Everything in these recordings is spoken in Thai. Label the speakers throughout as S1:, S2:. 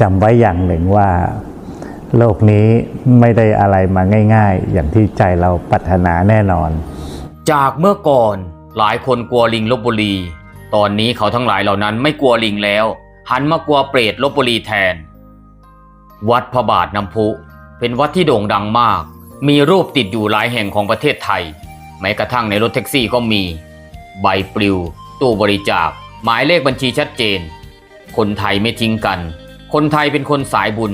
S1: จำไว้อย่างหนึ่งว่า โลกนี้ไม่ได้อะไรมาง่าย ๆ อย่างที่ใจเราปรารถนาแน่นอน
S2: จากเมื่อก่อนหลายคนกลัวลิงลบบุรี ตอนนี้เขาทั้งหลายเหล่านั้นไม่กลัวลิงแล้ว หันมากลัวเปรตลบบุรีแทน วัดพระบาทน้ำพุ เป็นวัดที่โด่งดังมาก มีรูปติดอยู่หลายแห่งของประเทศไทย แม้กระทั่งในรถแท็กซี่ก็มี ใบปลิว ตู้บริจาค หมายเลขบัญชีชัดเจน คนไทยไม่ทิ้งกัน คนไทยเป็นคนสายบุญ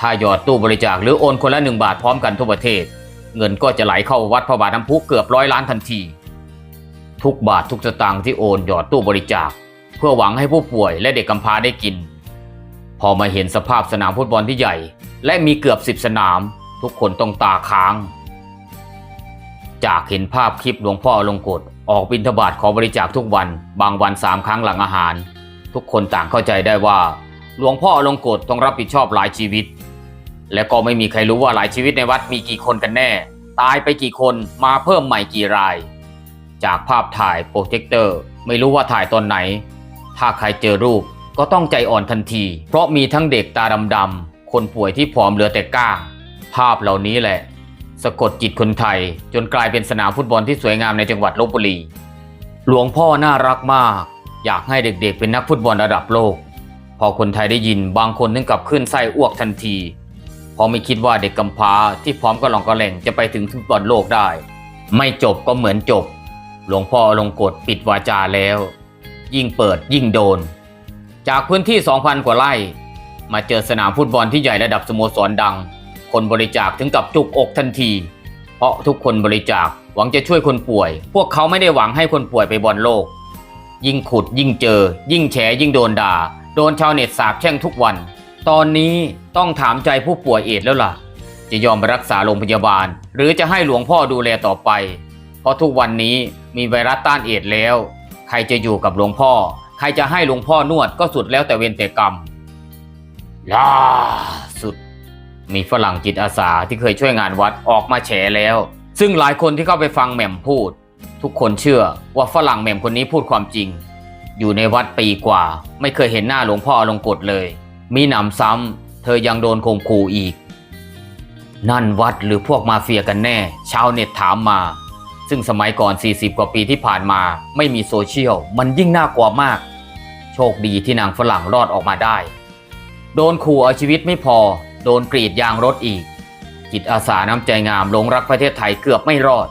S2: ถ้าหยอดตู้บริจาคหรือโอนคนละหนึ่งบาทพร้อมกันทั่วประเทศ เงินก็จะไหลเข้าวัดพระบาทน้ำพุเกือบร้อยล้านทันที ทุกบาททุกสตางค์ที่โอนหยอดตู้บริจาค เพื่อหวังให้ผู้ป่วยและเด็กกำพร้าได้กิน พอมาเห็นสภาพสนามฟุตบอลที่ใหญ่ และมีเกือบสิบสนาม ทุกคนต้องตาค้าง จากเห็นภาพคลิปหลวงพ่ออลงกฎออกบิณฑบาตขอบริจาคทุกวัน บางวันสามครั้งหลังอาหาร ทุกคนต่างเข้าใจได้ว่า หลวงพ่อลงกฎต้องรับผิดชอบหลายชีวิต และก็ไม่มีใครรู้ว่าหลายชีวิตในวัดมีกี่คนกันแน่ ตายไปกี่คนมาเพิ่มใหม่กี่ราย จากภาพถ่ายโปรเจคเตอร์ไม่รู้ว่าถ่ายตอนไหน ถ้าใครเจอรูปก็ต้องใจอ่อนทันที เพราะมีทั้งเด็กตาดำๆคนป่วยที่ผอมเหลือแต่ก้างภาพเหล่านี้แหละ สะกดจิตคนไทย จนกลายเป็นสนามฟุตบอลที่สวยงามในจังหวัดลบบุรี หลวงพ่อน่ารักมาก อยากให้เด็กๆเป็นนักฟุตบอลระดับโลก อคนไทยได้ยินบางคนนึกกับขึ้นไส้อ้วกทันทีเพราะไม่คิดว่าเด็กกำพร้าที่พร้อมกระหล่องกระแหล่งจะไปถึงฟุตบอลโลกได้ ไม่จบก็เหมือนจบ หลวงพ่อลงกฎปิดวาจาแล้ว ยิ่งเปิดยิ่งโดน จากพื้นที่ 2,000 กว่าไร่ มาเจอสนามฟุตบอลที่ใหญ่ระดับสโมสรดัง คนบริจาคถึงกับจุกอกทันที เพราะทุกคนบริจาคหวังจะช่วยคนป่วย พวกเขาไม่ได้หวังให้คนป่วยไปบอลโลก ยิ่งขุดยิ่งเจอ ยิ่งแฉยิ่งโดนด่า โดนชาวเน็ตสาบแช่งทุกวัน ตอนนี้ต้องถามใจผู้ป่วยเอดส์แล้วล่ะ จะยอมไปรักษาโรงพยาบาล หรือจะให้หลวงพ่อดูแลต่อไป เพราะทุกวันนี้มีไวรัสต้านเอดส์แล้ว ใครจะอยู่กับหลวงพ่อ ใครจะให้หลวงพ่อนวดก็สุดแล้วแต่เวรแต่กรรมล่าสุด มีฝรั่งจิตอาสาที่เคยช่วยงานวัดออกมาแฉแล้ว ซึ่งหลายคนที่เข้าไปฟังแหม่มพูด ทุกคนเชื่อว่าฝรั่งแหม่มคนนี้พูดความจริง อยู่ในวัดปีกว่า ไม่เคยเห็นหน้าหลวงพ่อลงกฎเลย มีหนำซ้ำเธอยังโดนข่มขู่อีก นั่นวัดหรือพวกมาเฟียกันแน่ ชาวเน็ตถามมา ซึ่งสมัยก่อน 40 กว่าปีที่ผ่านมา ไม่มีโซเชียล มันยิ่งน่ากลัวมาก โชคดีที่นางฝรั่งรอดออกมาได้ โดนขู่เอาชีวิตไม่พอ โดนกรีดยางรถอีก จิตอาสาน้ำใจงามหลงรักประเทศไทยเกือบไม่รอด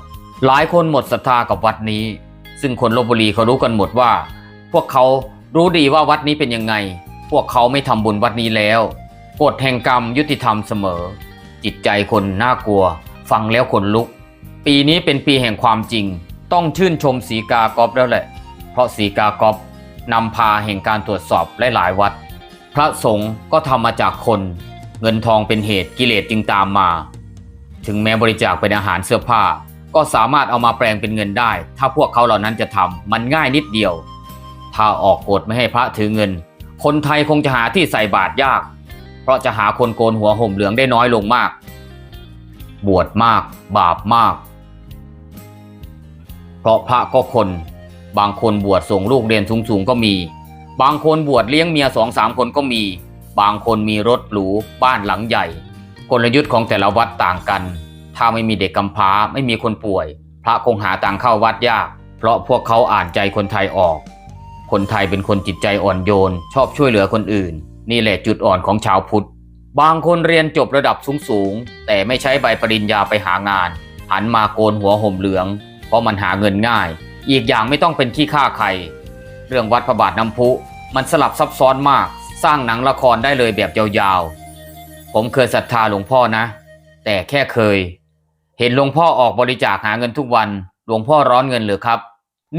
S2: หลายคนหมดศรัทธากับวัดนี้ ซึ่งคนลบบุรีเขารู้กันหมดว่า พวกเขารู้ดีว่าวัดนี้เป็นยังไง พวกเขาไม่ทำบุญวัดนี้แล้วกฎแห่งกรรมยุติธรรมเสมอ จิตใจคนน่ากลัว ฟังแล้วขนลุก ปีนี้เป็นปีแห่งความจริง ต้องชื่นชมสีกากอบแล้วแหละ เพราะสีกากอบนำพาแห่งการตรวจสอบหลายๆวัด พระสงฆ์ก็ทำมาจากคน เงินทองเป็นเหตุกิเลสจึงตามมา ถึงแม้บริจาคเป็นอาหารเสื้อผ้า ก็สามารถเอามาแปลงเป็นเงินได้ ถ้าพวกเขาเหล่านั้นจะทำมันง่ายนิดเดียว ถ้าออกกฎไม่ให้พระถือเงิน คนไทยคงจะหาที่ใส่บาตรยาก เพราะจะหาคนโกนหัวห่มเหลืองได้น้อยลงมาก บวชมาก บาปมาก เพราะพระก็คน บางคนบวชส่งลูกเรียนสูงๆก็มี บางคนบวชเลี้ยงเมียสองสามคนก็มี บางคนมีรถหรูบ้านหลังใหญ่ กลยุทธ์ของแต่ละวัดต่างกัน ถ้าไม่มีเด็กกำพร้าไม่มีคนป่วย พระคงหาตังเข้าวัดยาก เพราะพวกเขาอ่านใจคนไทยออก คนไทยเป็นคนจิตใจอ่อนโยน ชอบช่วยเหลือคนอื่น นี่แหละจุดอ่อนของชาวพุทธ บางคนเรียนจบระดับสูงๆ แต่ไม่ใช้ใบปริญญาไปหางาน หันมาโกนหัวห่มเหลือง เพราะมันหาเงินง่าย อีกอย่างไม่ต้องเป็นขี้ข้าใคร เรื่องวัดพระบาทน้ำพุ มันสลับซับซ้อนมาก สร้างหนังละครได้เลยแบบยาวๆ ผมเคยศรัทธาหลวงพ่อนะ แต่แค่เคย เห็นหลวงพ่อออกบริจาคหาเงินทุกวัน หลวงพ่อร้อนเงินหรือครับ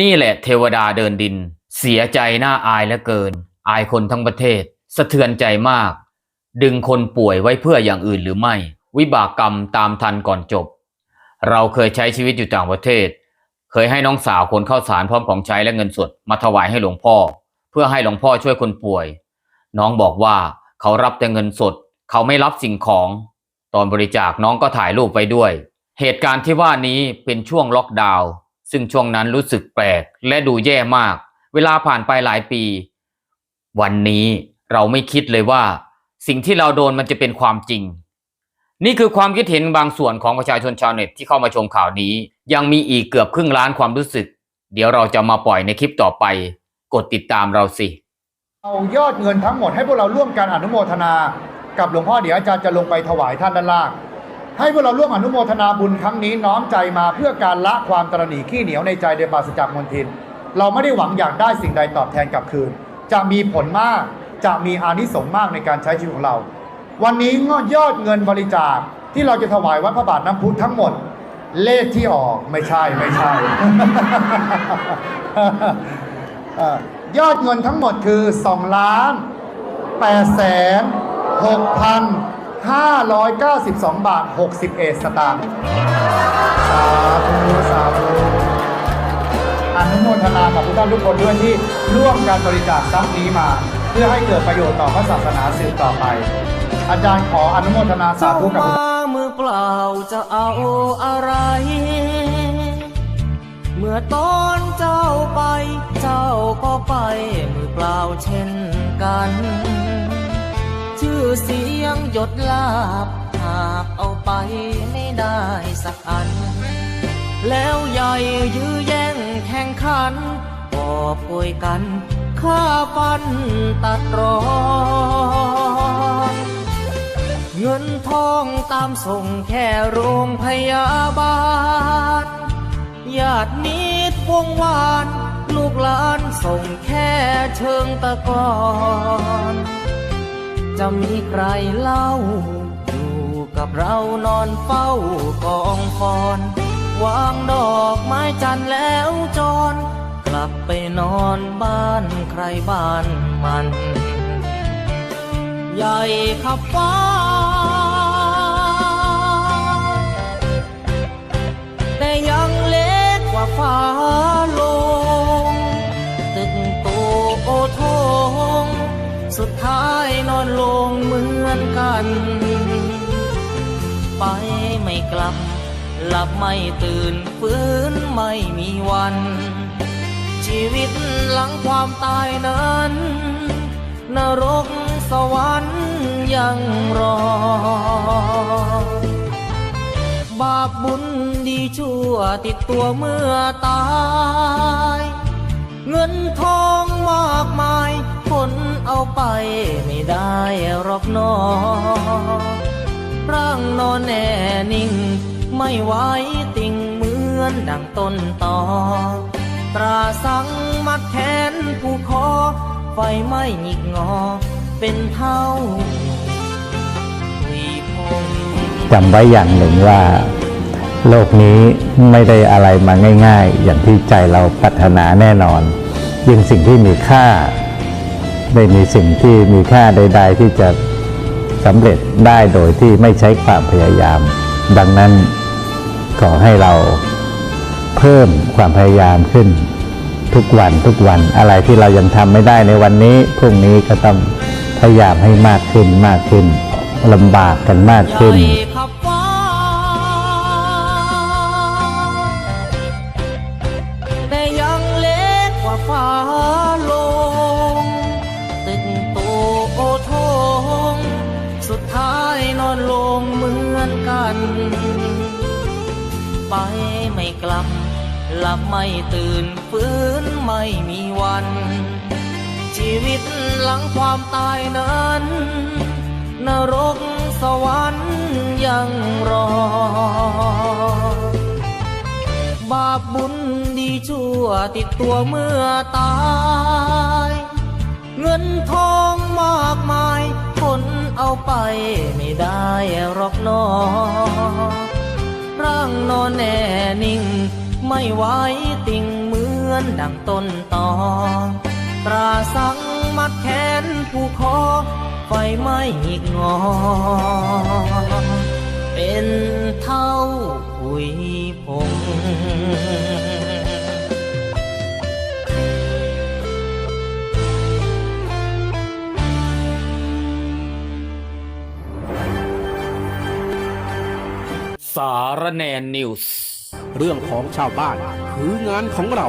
S2: นี่แหละเทวดาเดินดิน เสียใจน่าอายเหลือเกิน อายคนทั้งประเทศ สะเทือนใจมาก ดึงคนป่วยไว้เพื่ออย่างอื่นหรือไม่ วิบากกรรมตามทันก่อนจบ เราเคยใช้ชีวิตอยู่ต่างประเทศ เคยให้น้องสาวคนเข้าสารพร้อมของใช้และเงินสดมาถวายให้หลวงพ่อ เพื่อให้หลวงพ่อช่วยคนป่วย น้องบอกว่าเขารับแต่เงินสด เขาไม่รับสิ่งของ ตอนบริจาคน้องก็ถ่ายรูปไว้ด้วย เหตุการณ์ที่ว่านี้เป็นช่วงล็อกดาวน์ซึ่งช่วงนั้นรู้สึกแปลกและดูแย่มาก เวลาผ่านไปหลายปี วันนี้เราไม่คิดเลยว่า สิ่งที่เราโดนมันจะเป็นความจริง นี่คือความคิดเห็นบางส่วนของประชาชนชาวเน็ตที่เข้ามาชมข่าวนี้ ยังมีอีกเกือบครึ่งล้านความรู้สึก เดี๋ยวเราจะมาปล่อยในคลิปต่อไป กดติดตามเราสิ
S3: เอายอดเงินทั้งหมดให้พวกเราร่วมกันอนุโมทนา กับหลวงพ่อเดี๋ยวอาจารย์จะลงไปถวายท่านด้านล่างให้พวกเราร่วมอนุโมทนาบุญครั้งนี้น้อมใจมาเพื่อการละความตรณีขี้เหนียวในใจโดยปราศจากมลทิน เราไม่ได้หวังอยากได้สิ่งใดตอบแทนกลับคืน จะมีผลมาก จะมีอานิสงส์มากในการใช้ชีวิตของเรา วันนี้งยอดเงินบริจาคที่เราจะถวายวัดพระบาทน้ำพุทั้งหมด เลขที่ออกไม่ใช่ไม่ใช่ ยอดเงินทั้งหมดคือ2ล้าน8แสน6พัน592 บาท 61 สตางค์สาธุสาธุ อนุโมทนากับทุกท่านทุกคนด้วยที่ร่วมการบริจาคทรัพย์นี้มา เพื่อให้เกิดประโยชน์ต่อพระศาสนาสืบต่อไป อาจารย์ขออนุโมทนาสาธุกับทุก
S4: มามือเปล่าจะเอาอะไร เมื่อตอนเจ้าไป เจ้าก็ไปมือเปล่าเช่นกัน ชื่อเสียงหยดลาบหากเอาไปไม่ได้สักอัน แล้วใหญ่ยื้อแย่งแข่งขันกอบโกยกันฆ่าฟันตัดรอนเงินทองตามส่งแค่โรงพยาบาลญาตินิดวงวาน ลูกหลานส่งแค่เชิงตะกอนจะมีใครเล่า อยู่กับเรานอนเฝ้ากองฟอน วางดอกไม้จันแล้วจร กลับไปนอนบ้านใครบ้านมัน ใหญ่ขับฟ้า แต่ยังเล็กกว่าฟ้าลง ตึกโตโอทง สุดท้ายนอนลงเหมือนกัน ไปไม่กลับ หลับไม่ตื่นฟื้นไม่มีวัน ชีวิตหลังความตายนั้น นรกสวรรค์ยังรอ บาปบุญดีชั่วติดตัวเมื่อตาย เงินทองมากมายคนเอาไปไม่ได้หรอกนอร่างนอนแน่นิ่ง ไม่ไหวติ่งเหมือนดังต้นตอ ตราสังมัดแขนผู้คอ ไฟไม่หงิกงอ เป็นเท่า
S1: จำไว้อย่างหนึ่งว่า โลกนี้ไม่ได้อะไรมาง่าย ๆ อย่างที่ใจเราปรารถนาแน่นอน ยิ่งสิ่งที่มีค่า ไม่มีสิ่งที่มีค่าใด ๆ ที่จะสำเร็จได้โดยที่ไม่ใช้ความพยายาม ดังนั้น อให้เราเพิ่มความพยายามขึ้น ทุกวันทุกวันอะไรที่เรายังทำไม่ได้ในวันนี้พรุ่งนี้ก็ต้องพยายามให้มากขึ้นมากขึ้นลำบากกันมากขึ้น
S4: หลับไม่ตื่นฟื้นไม่มีวัน ชีวิตหลังความตายนั้น นรกสวรรค์ยังรอ บาปบุญดีชั่วติดตัวเมื่อตาย เงินทองมากมายคนเอาไปไม่ได้หรอกนอร่างนอนแน่นิ่ง ไม่ไหวติ่งเหมือนดังต้นตอตราสังมัดแขนผู้คอไฟไหม้หงิกงอ เป็นเท่าหุยพง
S2: สารแนนนิวส์
S5: เรื่องของชาวบ้าน คืองานของเรา